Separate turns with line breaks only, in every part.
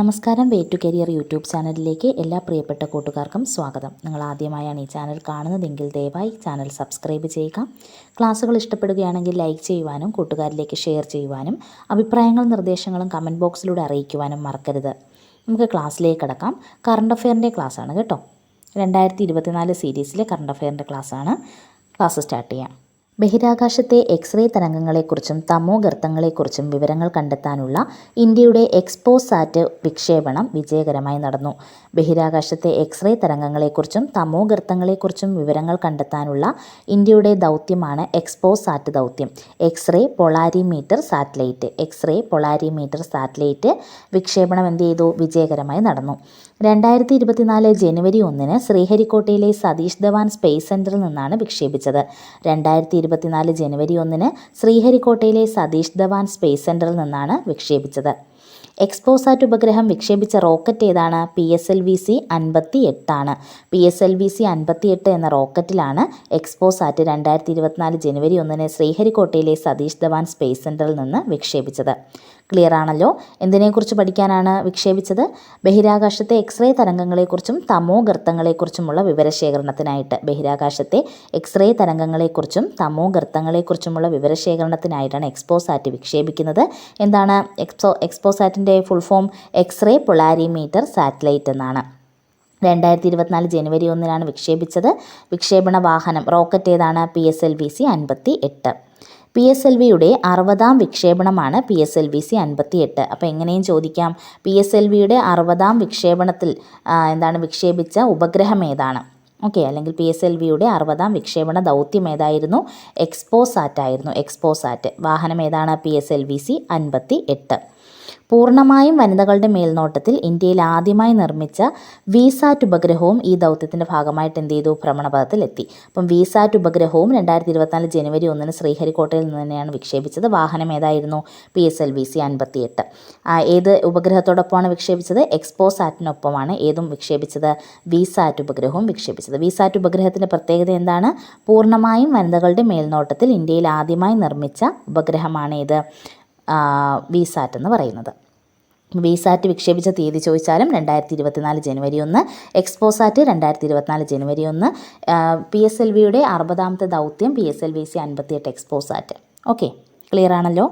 നമസ്കാരം way to career YouTube ചാനലിലേക്ക് എല്ലാ പ്രിയപ്പെട്ട കൂട്ടുകാർക്കും സ്വാഗതം നിങ്ങൾ ആദ്യമായാണ് ഈ ചാനൽ കാണുന്നതെങ്കിൽ ദയവായി ചാനൽ സബ്സ്ക്രൈബ് ചെയ്യുക ക്ലാസ്സുകൾ ഇഷ്ടപ്പെടുകയാണെങ്കിൽ ലൈക്ക് ചെയ്യുവാനും കൂട്ടുകാരിലേക്ക് ഷെയർ ചെയ്യുവാനും അഭിപ്രായങ്ങളും നിർദ്ദേശങ്ങളും കമൻറ്റ് ബോക്സിലൂടെ അറിയിക്കുവാനും മറക്കരുത് നമുക്ക് ക്ലാസ്സിലേക്ക് കടക്കാം കറണ്ട് അഫെയറിൻ്റെ ആണ് കേട്ടോ രണ്ടായിരത്തി ഇരുപത്തിനാല് സീരീസിലെ കറണ്ട് അഫെയറിൻ്റെ ആണ് ക്ലാസ് സ്റ്റാർട്ട് ചെയ്യാം ബഹിരാകാശത്തെ എക്സ്റേ തരംഗങ്ങളെക്കുറിച്ചും ഗർത്തങ്ങളെക്കുറിച്ചും വിവരങ്ങൾ കണ്ടെത്താനുള്ള ഇന്ത്യയുടെ എക്സ്പോസാറ്റ് വിക്ഷേപണം വിജയകരമായി നടന്നു ബഹിരാകാശത്തെ എക്സ്റേ തരംഗങ്ങളെക്കുറിച്ചും ഗർത്തങ്ങളെക്കുറിച്ചും വിവരങ്ങൾ കണ്ടെത്താനുള്ള ഇന്ത്യയുടെ ദൗത്യമാണ് എക്സ്പോസാറ്റ് ദൗത്യം x-ray polarimeter satellite x-ray polarimeter satellite വിക്ഷേപണം എന്ത് ചെയ്തു വിജയകരമായി നടന്നു രണ്ടായിരത്തി ഇരുപത്തിനാല് ജനുവരി ഒന്നിന് ശ്രീഹരിക്കോട്ടയിലെ സതീഷ് ധവാൻ സ്പേസ് സെൻറ്ററിൽ നിന്നാണ് വിക്ഷേപിച്ചത് രണ്ടായിരത്തി ഇരുപത്തിനാല് ജനുവരി ഒന്നിന് ശ്രീഹരിക്കോട്ടയിലെ സതീഷ് ധവാൻ സ്പേസ് സെൻറ്ററിൽ നിന്നാണ് വിക്ഷേപിച്ചത് എക്സ്പോസാറ്റ് ഉപഗ്രഹം വിക്ഷേപിച്ച റോക്കറ്റ് ഏതാണ് P S L V C അൻപത്തി എട്ടാണ് P S L V C അൻപത്തി എട്ട് എന്ന റോക്കറ്റിലാണ് എക്സ്പോസാറ്റ് രണ്ടായിരത്തി ഇരുപത്തിനാല് ജനുവരി ഒന്നിന് ശ്രീഹരിക്കോട്ടയിലെ സതീഷ് ധവാൻ സ്പേസ് സെൻറ്ററിൽ നിന്ന് വിക്ഷേപിച്ചത് ക്ലിയർ ആണല്ലോ എന്തിനെക്കുറിച്ച് പഠിക്കാനാണ് വിക്ഷേപിച്ചത് ബഹിരാകാശത്തെ എക്സ്റേ തരംഗങ്ങളെക്കുറിച്ചും തമോ ഗർത്തങ്ങളെക്കുറിച്ചുമുള്ള വിവരശേഖരണത്തിനായിട്ട് ബഹിരാകാശത്തെ എക്സ്റേ തരംഗങ്ങളെക്കുറിച്ചും തമോ ഗർത്തങ്ങളെക്കുറിച്ചുമുള്ള വിവരശേഖരണത്തിനായിട്ടാണ് എക്സ്പോസാറ്റ് വിക്ഷേപിക്കുന്നത് എന്താണ് എക്സ്പോ സാറ്റിൻ്റെ full form x-ray polarimeter satellite എന്നാണ് രണ്ടായിരത്തി ഇരുപത്തിനാല് ജനുവരി ഒന്നിനാണ് വിക്ഷേപിച്ചത് വിക്ഷേപണ വാഹനം റോക്കറ്റ് ഏതാണ് P S L V C അൻപത്തി എട്ട് പി എസ് എൽ വിയുടെ അറുപതാം വിക്ഷേപണമാണ് P S L V C അൻപത്തി എട്ട് അപ്പോൾ എങ്ങനെയും ചോദിക്കാം പി എസ് എൽ വിയുടെ അറുപതാം വിക്ഷേപണത്തിൽ എന്താണ് വിക്ഷേപിച്ച ഉപഗ്രഹം ഏതാണ് ഓക്കെ അല്ലെങ്കിൽ പി എസ് എൽ വിയുടെ അറുപതാം വിക്ഷേപണ ദൗത്യം ഏതായിരുന്നു എക്സ്പോസാറ്റ് ആയിരുന്നു എക്സ്പോസാറ്റ് വാഹനം ഏതാണ് P S L V C അൻപത്തി എട്ട് പൂർണ്ണമായും വനിതകളുടെ മേൽനോട്ടത്തിൽ ഇന്ത്യയിൽ ആദ്യമായി നിർമ്മിച്ച വിസാറ്റ് ഉപഗ്രഹവും ഈ ദൗത്യത്തിൻ്റെ ഭാഗമായിട്ട് എന്ത് ചെയ്തു ഭ്രമണപഥത്തിലെത്തി അപ്പം വിസാറ്റ് ഉപഗ്രഹവും രണ്ടായിരത്തി ഇരുപത്തിനാല് ജനുവരി ഒന്നിന് ശ്രീഹരിക്കോട്ടയിൽ നിന്ന് തന്നെയാണ് വിക്ഷേപിച്ചത് വാഹനം ഏതായിരുന്നു P S L V C എട്ട് ഏത് ഉപഗ്രഹത്തോടൊപ്പമാണ് വിക്ഷേപിച്ചത് എക്സ്പോ സാറ്റിനൊപ്പമാണ് ഏതും വിക്ഷേപിച്ചത് വിസാറ്റ് ഉപഗ്രഹവും വിക്ഷേപിച്ചത് വിസാറ്റ് ഉപഗ്രഹത്തിൻ്റെ പ്രത്യേകത എന്താണ് പൂർണ്ണമായും വനിതകളുടെ മേൽനോട്ടത്തിൽ ഇന്ത്യയിൽ ആദ്യമായി നിർമ്മിച്ച ഉപഗ്രഹമാണ് ഇത് വിസാറ്റ് എന്ന് പറയുന്നത് വിസാറ്റ് വിക്ഷേപിച്ച തീയതി ചോദിച്ചാലും രണ്ടായിരത്തി ഇരുപത്തിനാല് ജനുവരി ഒന്ന് എക്സ്പോസാറ്റ് രണ്ടായിരത്തി ഇരുപത്തിനാല് ജനുവരി ഒന്ന് പി എസ് എൽ വിയുടെ അറുപതാമത്തെ ദൗത്യം P S L V C അൻപത്തിയെട്ട് എക്സ്പോസാറ്റ് ഓക്കെ ക്ലിയർ ആണല്ലോ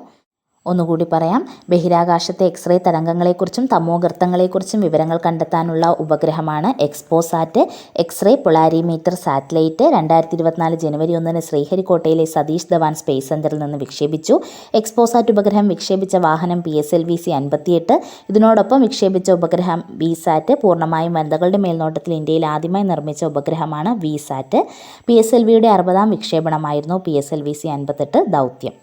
ഒന്നുകൂടി പറയാം ബഹിരാകാശത്തെ എക്സ്റേ തരംഗങ്ങളെക്കുറിച്ചും തമോഗർത്തങ്ങളെക്കുറിച്ചും വിവരങ്ങൾ കണ്ടെത്താനുള്ള ഉപഗ്രഹമാണ് എക്സ്പോസാറ്റ് എക്സ്റേ പൊളാരിമീറ്റർ സാറ്റലൈറ്റ് രണ്ടായിരത്തി ഇരുപത്തിനാല് ജനുവരി ഒന്നിന് ശ്രീഹരിക്കോട്ടയിലെ സതീഷ് ധവാൻ സ്പേസ് സെൻറ്ററിൽ നിന്ന് വിക്ഷേപിച്ചു എക്സ്പോസാറ്റ് ഉപഗ്രഹം വിക്ഷേപിച്ച വാഹനം P S L V C അൻപത്തിയെട്ട് ഇതിനോടൊപ്പം വിക്ഷേപിച്ച ഉപഗ്രഹം വി സാറ്റ് പൂർണ്ണമായും വനിതകളുടെ മേൽനോട്ടത്തിൽ ഇന്ത്യയിൽ ആദ്യമായി നിർമ്മിച്ച ഉപഗ്രഹമാണ് വി സാറ്റ് പി എസ് എൽ വിയുടെ അറുപതാം വിക്ഷേപണമായിരുന്നു P S L V C അൻപത്തെട്ട് ദൗത്യം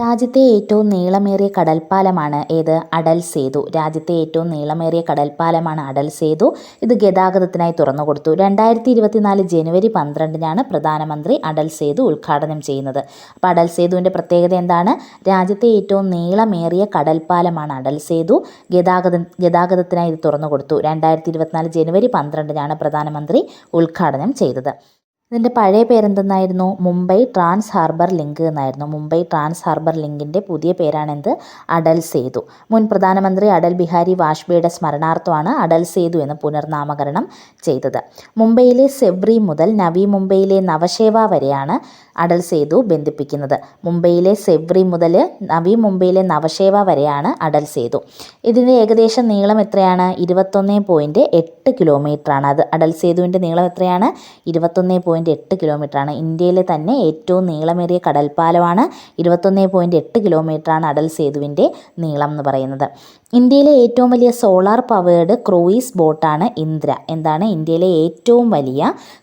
രാജ്യത്തെ ഏറ്റവും നീളമേറിയ കടൽപ്പാലമാണ് ഏത് അടൽ സേതു രാജ്യത്തെ ഏറ്റവും നീളമേറിയ കടൽപ്പാലമാണ് അടൽ സേതു ഇത് ഗതാഗതത്തിനായി തുറന്നു കൊടുത്തു രണ്ടായിരത്തി ഇരുപത്തിനാല് ജനുവരി പന്ത്രണ്ടിനാണ് പ്രധാനമന്ത്രി അടൽ സേതു ഉദ്ഘാടനം ചെയ്യുന്നത് അപ്പോൾ അടൽ സേതുവിൻ്റെ പ്രത്യേകത എന്താണ് രാജ്യത്തെ ഏറ്റവും നീളമേറിയ കടൽപ്പാലമാണ് അടൽ സേതു ഗതാഗത ഗതാഗതത്തിനായി ഇത് തുറന്നു കൊടുത്തു രണ്ടായിരത്തി ഇരുപത്തിനാല് ജനുവരി പന്ത്രണ്ടിനാണ് പ്രധാനമന്ത്രി ഉദ്ഘാടനം ചെയ്തത് ഇതിൻ്റെ പഴയ പേരെന്തെന്നായിരുന്നു മുംബൈ ട്രാൻസ് ഹാർബർ ലിങ്ക് എന്നായിരുന്നു മുംബൈ ട്രാൻസ് ഹാർബർ ലിങ്കിൻ്റെ പുതിയ പേരാണെന്ത് അടൽ സേതു മുൻ പ്രധാനമന്ത്രി അടൽ ബിഹാരി വാജ്പേയിയുടെ സ്മരണാർത്ഥമാണ് അടൽ സേതു എന്ന് പുനർനാമകരണം ചെയ്തത് മുംബൈയിലെ സെബ്രി മുതൽ നവി മുംബൈയിലെ നവശേവ വരെയാണ് അടൽ സേതു ബന്ധിപ്പിക്കുന്നത് മുംബൈയിലെ സെബ്രി മുതൽ നവി മുംബൈയിലെ നവശേവ വരെയാണ് അടൽ സേതു ഇതിൻ്റെ ഏകദേശം നീളം എത്രയാണ് ഇരുപത്തൊന്ന് പോയിൻറ്റ് എട്ട് കിലോമീറ്ററാണ് അത് അടൽ സേതുവിൻ്റെ നീളം എത്രയാണ് ഇരുപത്തൊന്ന് പോയിൻറ്റ് പോയിന്റ് എട്ട് കിലോമീറ്ററാണ് ഇന്ത്യയിലെ തന്നെ ഏറ്റവും നീളമേറിയ കടൽപ്പാലമാണ് ഇരുപത്തൊന്ന് പോയിന്റ് എട്ട് കിലോമീറ്ററാണ് അടൽ സേതുവിൻ്റെ നീളം എന്ന് പറയുന്നത് ഇന്ത്യയിലെ ഏറ്റവും വലിയ സോളാർ പവേർഡ് ക്രൂയിസ് ബോട്ടാണ് ഇന്ദ്ര എന്താണ് ഇന്ത്യയിലെ ഏറ്റവും വലിയ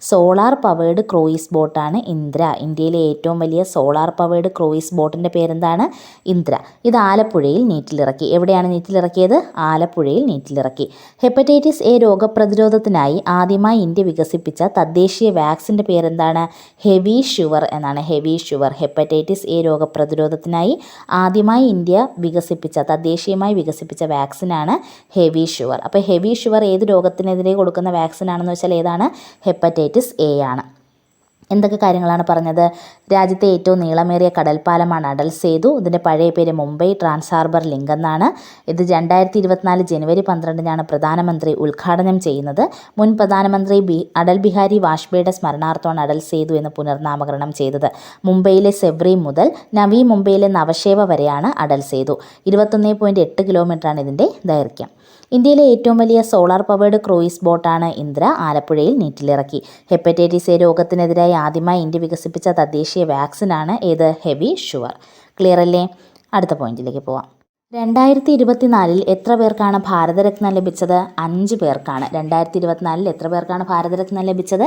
സോളാർ പവേർഡ് ക്രൂയിസ് ബോട്ടാണ് ഇന്ദ്ര ഇന്ത്യയിലെ ഏറ്റവും വലിയ സോളാർ പവേർഡ് ക്രൂയിസ് ബോട്ടിൻ്റെ പേരെന്താണ് ഇന്ദ്ര ഇത് ആലപ്പുഴയിൽ നീറ്റിലിറക്കി എവിടെയാണ് നീറ്റിലിറക്കിയത് ആലപ്പുഴയിൽ നീറ്റിലിറക്കി ഹെപ്പറ്റൈറ്റിസ് എ രോഗപ്രതിരോധത്തിനായി ആദ്യമായി ഇന്ത്യ വികസിപ്പിച്ച തദ്ദേശീയ വാക്സിൻ്റെ മരുന്നിൻ്റെ പേരെന്താണ് ഹെവി ഷുവർ എന്നാണ് ഹെവി ഷുവർ ഹെപ്പറ്റൈറ്റിസ് എ രോഗപ്രതിരോധത്തിനായി ആദ്യമായി ഇന്ത്യ വികസിപ്പിച്ച തദ്ദേശീയമായി വികസിപ്പിച്ച വാക്സിനാണ് ഹെവി ഷുവർ അപ്പോൾ ഹെവി ഷുവർ ഏത് രോഗത്തിനെതിരെ കൊടുക്കുന്ന വാക്സിനാണെന്ന് വെച്ചാൽ ഏതാണ് ഹെപ്പറ്റൈറ്റിസ് എ ആണ് എന്തൊക്കെ കാര്യങ്ങളാണ് പറഞ്ഞത് രാജ്യത്തെ ഏറ്റവും നീളമേറിയ കടൽപ്പാലമാണ് അടൽ സേതു ഇതിൻ്റെ പഴയ പേര് മുംബൈ ട്രാൻസ് ഹാർബർ ലിങ്ക് എന്നാണ് ഇത് രണ്ടായിരത്തി ഇരുപത്തിനാല് ജനുവരി പന്ത്രണ്ടിനാണ് പ്രധാനമന്ത്രി ഉദ്ഘാടനം ചെയ്യുന്നത് മുൻ പ്രധാനമന്ത്രി ബി അടൽ ബിഹാരി വാജ്പേയിയുടെ സ്മരണാർത്ഥമാണ് അടൽ സേതു എന്ന് പുനർനാമകരണം ചെയ്തത് മുംബൈയിലെ സെവ്രി മുതൽ നവി മുംബൈയിലെ നവശേവ വരെയാണ് അടൽ സേതു ഇരുപത്തൊന്ന് പോയിൻറ്റ് എട്ട് കിലോമീറ്ററാണ് ഇതിൻ്റെ ദൈർഘ്യം ഇന്ത്യയിലെ ഏറ്റവും വലിയ സോളാർ പവേഡ് ക്രൂയിസ് ബോട്ടാണ് ഇന്ദ്ര ആലപ്പുഴയിൽ നീറ്റിലിറക്കി ഹെപ്പറ്റൈറ്റിസ് എ രോഗത്തിനെതിരായി ആദ്യമായി ഇന്ത്യ വികസിപ്പിച്ച തദ്ദേശീയ വാക്സിനാണ് ഏത് ഹെവി ഷുവർ ക്ലിയർ അല്ലേ അടുത്ത പോയിന്റിലേക്ക് പോവാം രണ്ടായിരത്തി ഇരുപത്തിനാലിൽ എത്ര പേർക്കാണ് ഭാരതരത്ന ലഭിച്ചത് അഞ്ച് പേർക്കാണ് രണ്ടായിരത്തി ഇരുപത്തിനാലിൽ എത്ര പേർക്കാണ് ഭാരതരത്ന ലഭിച്ചത്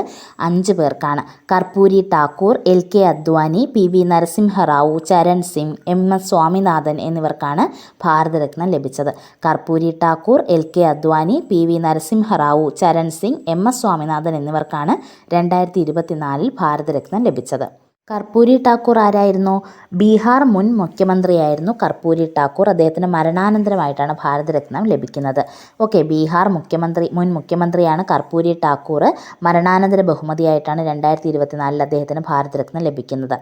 അഞ്ച് പേർക്കാണ് Karpoori Thakur L K Advani P V Narasimharao Charan Singh M S Swaminathan എന്നിവർക്കാണ് ഭാരതരത്നം ലഭിച്ചത് Karpoori Thakur L K Advani P V Narasimharao Charan Singh M S Swaminathan എന്നിവർക്കാണ് രണ്ടായിരത്തി ഇരുപത്തിനാലിൽ ഭാരതരത്നം ലഭിച്ചത് കർപ്പൂരി ഠാക്കൂർ ആരായിരുന്നു ബീഹാർ മുൻ മുഖ്യമന്ത്രിയായിരുന്നു കർപ്പൂരി ഠാക്കൂർ അദ്ദേഹത്തിന് മരണാനന്തരമായിട്ടാണ് ഭാരതരത്നം ലഭിക്കുന്നത് ഓക്കെ ബീഹാർ മുഖ്യമന്ത്രി മുൻ മുഖ്യമന്ത്രിയാണ് കർപ്പൂരി ഠാക്കൂർ മരണാനന്തര ബഹുമതിയായിട്ടാണ് രണ്ടായിരത്തി ഇരുപത്തിനാലിൽ അദ്ദേഹത്തിന് ഭാരതരത്നം ലഭിക്കുന്നത്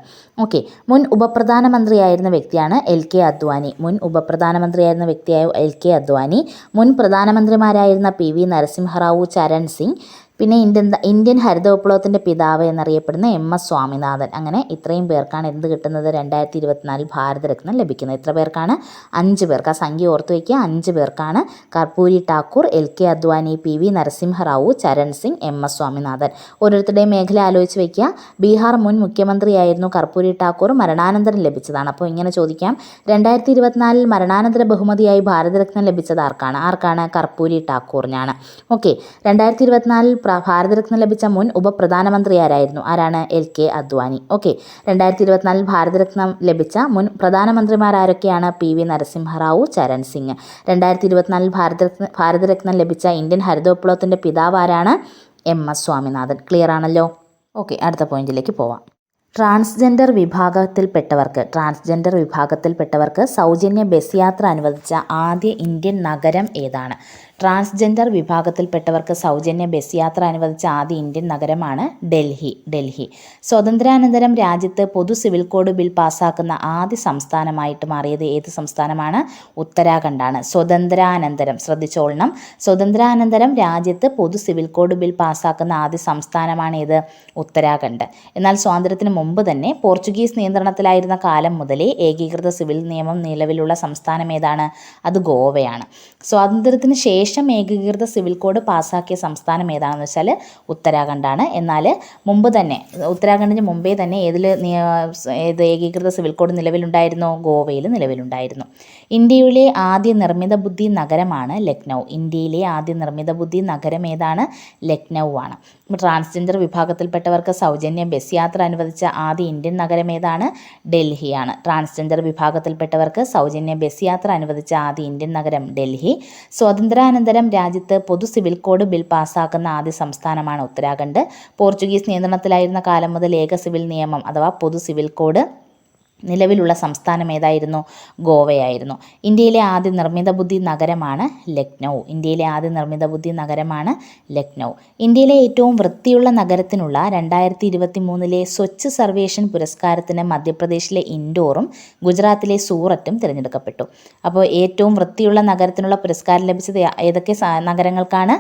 ഓക്കെ മുൻ ഉപപ്രധാനമന്ത്രിയായിരുന്ന വ്യക്തിയാണ് എൽ കെ അദ്വാനി മുൻ ഉപപ്രധാനമന്ത്രിയായിരുന്ന വ്യക്തിയായ എൽ കെ അദ്വാനി മുൻ പ്രധാനമന്ത്രിമാരായിരുന്ന പി വി നരസിംഹറാവു ചരൺ സിംഗ് പിന്നെ ഇന്ത്യൻ ഇന്ത്യൻ ഹരിത വിപ്ലവത്തിൻ്റെ പിതാവ് എന്നറിയപ്പെടുന്ന എം എസ് സ്വാമിനാഥൻ അങ്ങനെ ഇത്രയും പേർക്കാണ് എന്ത് കിട്ടുന്നത് രണ്ടായിരത്തി ഇരുപത്തിനാലിൽ ഭാരതരത്നം ലഭിക്കുന്നത് ഇത്ര പേർക്കാണ് അഞ്ച് പേർക്ക് ആ സംഖ്യ ഓർത്തു വയ്ക്കുക അഞ്ച് പേർക്കാണ് Karpoori Thakur L K Advani P V Narasimharao Charan Singh M S Swaminathan ഓരോരുത്തരുടെയും മേഖല ആലോചിച്ച് വയ്ക്കുക ബീഹാർ മുൻ മുഖ്യമന്ത്രിയായിരുന്നു കർപ്പൂരി ഠാക്കൂർ മരണാനന്തരം ലഭിച്ചതാണ് അപ്പോൾ ഇങ്ങനെ ചോദിക്കാം രണ്ടായിരത്തി ഇരുപത്തിനാലിൽ മരണാനന്തര ബഹുമതിയായി ഭാരതരത്നം ലഭിച്ചത് ആർക്കാണ് ആർക്കാണ് കർപ്പൂരി ഠാക്കൂറിനാണ് ഓക്കെ രണ്ടായിരത്തി ഇരുപത്തിനാലിൽ ഭാരതരത്ന ലഭിച്ച മുൻ ഉപപ്രധാനമന്ത്രി ആരായിരുന്നു ആരാണ് എൽ കെ അദ്വാനി ഓക്കെ രണ്ടായിരത്തി ഇരുപത്തിനാലിൽ ഭാരതരത്നം ലഭിച്ച മുൻ പ്രധാനമന്ത്രിമാർ ആരൊക്കെയാണ് പി വി നരസിംഹറാവു ചരൺ സിംഗ് രണ്ടായിരത്തി ഇരുപത്തിനാലിൽ ഭാരതരത്ന ഭാരതരത്നം ലഭിച്ച ഇന്ത്യൻ ഹരിതവിപ്ലവത്തിൻ്റെ പിതാവ് ആരാണ് എം എസ് സ്വാമിനാഥൻ ക്ലിയർ ആണല്ലോ ഓക്കെ അടുത്ത പോയിന്റിലേക്ക് പോവാം ട്രാൻസ്ജെൻഡർ വിഭാഗത്തിൽപ്പെട്ടവർക്ക് ട്രാൻസ്ജെൻഡർ വിഭാഗത്തിൽപ്പെട്ടവർക്ക് സൗജന്യ ബസ് യാത്ര അനുവദിച്ച ആദ്യ ഇന്ത്യൻ നഗരം ഏതാണ് ട്രാൻസ്ജെൻഡർ വിഭാഗത്തിൽപ്പെട്ടവർക്ക് സൗജന്യ ബസ് യാത്ര അനുവദിച്ച ആദ്യ ഇന്ത്യൻ നഗരമാണ് ഡൽഹി ഡൽഹി സ്വതന്ത്രാനന്തരം രാജ്യത്ത് പൊതു സിവിൽ കോഡ് ബിൽ പാസ്സാക്കുന്ന ആദ്യ സംസ്ഥാനമായിട്ട് മാറിയത് ഏത് സംസ്ഥാനമാണ് ഉത്തരാഖണ്ഡാണ് സ്വതന്ത്രാനന്തരം ശ്രദ്ധിച്ചോളണം സ്വതന്ത്രാനന്തരം രാജ്യത്ത് പൊതു സിവിൽ കോഡ് ബിൽ പാസ്സാക്കുന്ന ആദ്യ സംസ്ഥാനമാണ് ഏത് ഉത്തരാഖണ്ഡ് എന്നാൽ സ്വാതന്ത്ര്യത്തിന് മുമ്പ് തന്നെ പോർച്ചുഗീസ് നിയന്ത്രണത്തിലായിരുന്ന കാലം മുതലേ ഏകീകൃത സിവിൽ നിയമം നിലവിലുള്ള സംസ്ഥാനം ഏതാണ് അത് ഗോവയാണ് സ്വാതന്ത്ര്യത്തിന് ശേഷം ശേഷം ഏകീകൃത സിവിൽ കോഡ് പാസ്സാക്കിയ സംസ്ഥാനം ഏതാണെന്ന് വെച്ചാൽ ഉത്തരാഖണ്ഡാണ് എന്നാൽ മുമ്പ് തന്നെ ഉത്തരാഖണ്ഡിന് മുമ്പേ തന്നെ ഏതിൽ ഏത് ഏകീകൃത സിവിൽ കോഡ് നിലവിലുണ്ടായിരുന്നു ഗോവയിൽ നിലവിലുണ്ടായിരുന്നു ഇന്ത്യയിലെ ആദ്യ നിർമ്മിത ബുദ്ധി നഗരമാണ് ലക്നൗ ഇന്ത്യയിലെ ആദ്യ നിർമ്മിത ബുദ്ധി നഗരം ഏതാണ് ലക്നൗ ആണ് ട്രാൻസ്ജെൻഡർ വിഭാഗത്തിൽപ്പെട്ടവർക്ക് സൗജന്യ ബസ് യാത്ര അനുവദിച്ച ആദ്യ ഇന്ത്യൻ നഗരം ഏതാണ് ഡൽഹിയാണ് ട്രാൻസ്ജെൻഡർ വിഭാഗത്തിൽപ്പെട്ടവർക്ക് സൗജന്യ ബസ് യാത്ര അനുവദിച്ച ആദ്യ ഇന്ത്യൻ നഗരം ഡൽഹി സ്വാതന്ത്ര്യാനന്തരം രാജ്യത്ത് പൊതു സിവിൽ കോഡ് ബിൽ പാസ്സാക്കുന്ന ആദ്യ സംസ്ഥാനമാണ് ഉത്തരാഖണ്ഡ് പോർച്ചുഗീസ് നിയന്ത്രണത്തിലായിരുന്ന കാലം മുതൽ ഏക സിവിൽ നിയമം അഥവാ പൊതു സിവിൽ കോഡ് നിലവിലുള്ള സംസ്ഥാനം ഏതായിരുന്നു ഗോവയായിരുന്നു ഇന്ത്യയിലെ ആദ്യ നിർമ്മിത ബുദ്ധി നഗരമാണ് ലക്നൗ ഇന്ത്യയിലെ ആദ്യ നിർമ്മിത ബുദ്ധി നഗരമാണ് ലക്നൗ ഇന്ത്യയിലെ ഏറ്റവും വൃത്തിയുള്ള നഗരത്തിനുള്ള രണ്ടായിരത്തി ഇരുപത്തി മൂന്നിലെ സ്വച്ഛ് സർവേഷൻ പുരസ്കാരത്തിന് മധ്യപ്രദേശിലെ ഇൻഡോറും ഗുജറാത്തിലെ സൂററ്റും തിരഞ്ഞെടുക്കപ്പെട്ടു അപ്പോൾ ഏറ്റവും വൃത്തിയുള്ള നഗരത്തിനുള്ള പുരസ്കാരം ലഭിച്ചത് ഏതൊക്കെ നഗരങ്ങൾക്കാണ്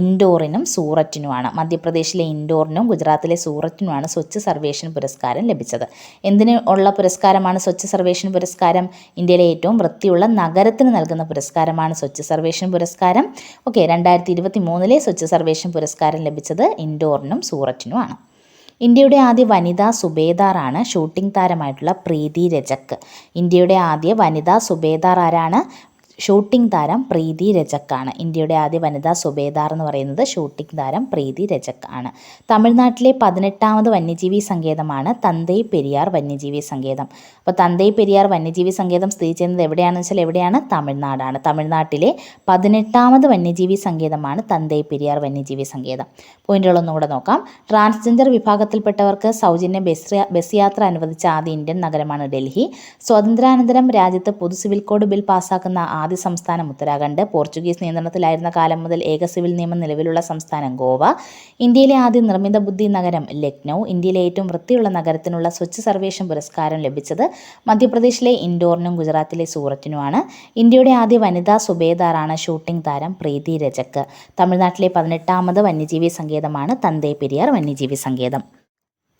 ഇൻഡോറിനും സൂററ്റിനുമാണ് മധ്യപ്രദേശിലെ ഇൻഡോറിനും ഗുജറാത്തിലെ സൂററ്റിനുമാണ് സ്വച്ഛ് സർവേഷൻ പുരസ്കാരം ലഭിച്ചത് എന്തിനുള്ള പുരസ്കാരം പുരസ്കാരമാണ് സ്വച്ഛ സർവേഷൻ പുരസ്കാരം ഇന്ത്യയിലെ ഏറ്റവും വൃത്തിയുള്ള നഗരത്തിന് നൽകുന്ന പുരസ്കാരമാണ് സ്വച്ഛ സർവേഷൻ പുരസ്കാരം ഓക്കെ രണ്ടായിരത്തി ഇരുപത്തി മൂന്നിലെ സ്വച്ഛ സർവേഷൻ പുരസ്കാരം ലഭിച്ചത് ഇൻഡോറിനും സൂററ്റിനുമാണ് ഇന്ത്യയുടെ ആദ്യ വനിതാ സുബേദാറാണ് ഷൂട്ടിംഗ് താരമായിട്ടുള്ള പ്രീതി രജക് ഇന്ത്യയുടെ ആദ്യ വനിതാ സുബേദാർ ആരാണ് ഷൂട്ടിംഗ് താരം പ്രീതി രജക്കാണ് ഇന്ത്യയുടെ ആദ്യ വനിതാ സുബേദാർ എന്ന് പറയുന്നത് ഷൂട്ടിംഗ് താരം പ്രീതി രജക് ആണ് തമിഴ്നാട്ടിലെ പതിനെട്ടാമത് വന്യജീവി സങ്കേതമാണ് തന്തൈ പെരിയാർ വന്യജീവി സങ്കേതം അപ്പോൾ തന്തൈ പെരിയാർ വന്യജീവി സങ്കേതം സ്ഥിതി ചെയ്യുന്നത് എവിടെയാണെന്ന് വെച്ചാൽ എവിടെയാണ് തമിഴ്നാടാണ് തമിഴ്നാട്ടിലെ പതിനെട്ടാമത് വന്യജീവി സങ്കേതമാണ് തന്തൈ പെരിയാർ വന്യജീവി സങ്കേതം പോയിന്റുകളൊന്നും കൂടെ നോക്കാം ട്രാൻസ്ജെൻഡർ വിഭാഗത്തിൽപ്പെട്ടവർക്ക് സൗജന്യ ബസ് ബസ് യാത്ര അനുവദിച്ച ആദ്യ ഇന്ത്യൻ നഗരമാണ് ഡൽഹി സ്വാതന്ത്ര്യാനന്തരം രാജ്യത്ത് പൊതു സിവിൽ കോഡ് ബിൽ പാസ്സാക്കുന്ന ആദ്യ ആദ്യ സംസ്ഥാനം ഉത്തരാഖണ്ഡ് പോർച്ചുഗീസ് നിയന്ത്രണത്തിലായിരുന്ന കാലം മുതൽ ഏക സിവിൽ നിയമം നിലവിലുള്ള സംസ്ഥാനം ഗോവ ഇന്ത്യയിലെ ആദ്യ നിർമ്മിത ബുദ്ധി നഗരം ലക്നൗ ഇന്ത്യയിലെ ഏറ്റവും വൃത്തിയുള്ള നഗരത്തിനുള്ള സ്വച്ഛ സർവേഷൻ പുരസ്കാരം ലഭിച്ചത് മധ്യപ്രദേശിലെ ഇൻഡോറിനും ഗുജറാത്തിലെ സൂറത്തിനുമാണ് ഇന്ത്യയുടെ ആദ്യ വനിതാ സുബേദാറാണ് ഷൂട്ടിംഗ് താരം പ്രീതി രജക്ക് തമിഴ്നാട്ടിലെ പതിനെട്ടാമത് വന്യജീവി സങ്കേതമാണ് തന്തേ പെരിയാർ വന്യജീവി സങ്കേതം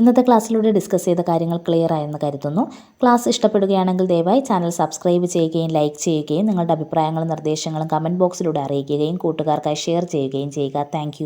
ഇന്നത്തെ ക്ലാസ്സിലൂടെ ഡിസ്കസ് ചെയ്ത കാര്യങ്ങൾ ക്ലിയർ ആയെന്ന് കരുതുന്നു ക്ലാസ് ഇഷ്ടപ്പെടുകയാണെങ്കിൽ ദയവായി ചാനൽ സബ്സ്ക്രൈബ് ചെയ്യുകയും ലൈക്ക് ചെയ്യുകയും നിങ്ങളുടെ അഭിപ്രായങ്ങളും നിർദ്ദേശങ്ങളും കമൻറ്റ് ബോക്സിലൂടെ അറിയിക്കുകയും കൂട്ടുകാർക്കായി ഷെയർ ചെയ്യുകയും ചെയ്യുക താങ്ക്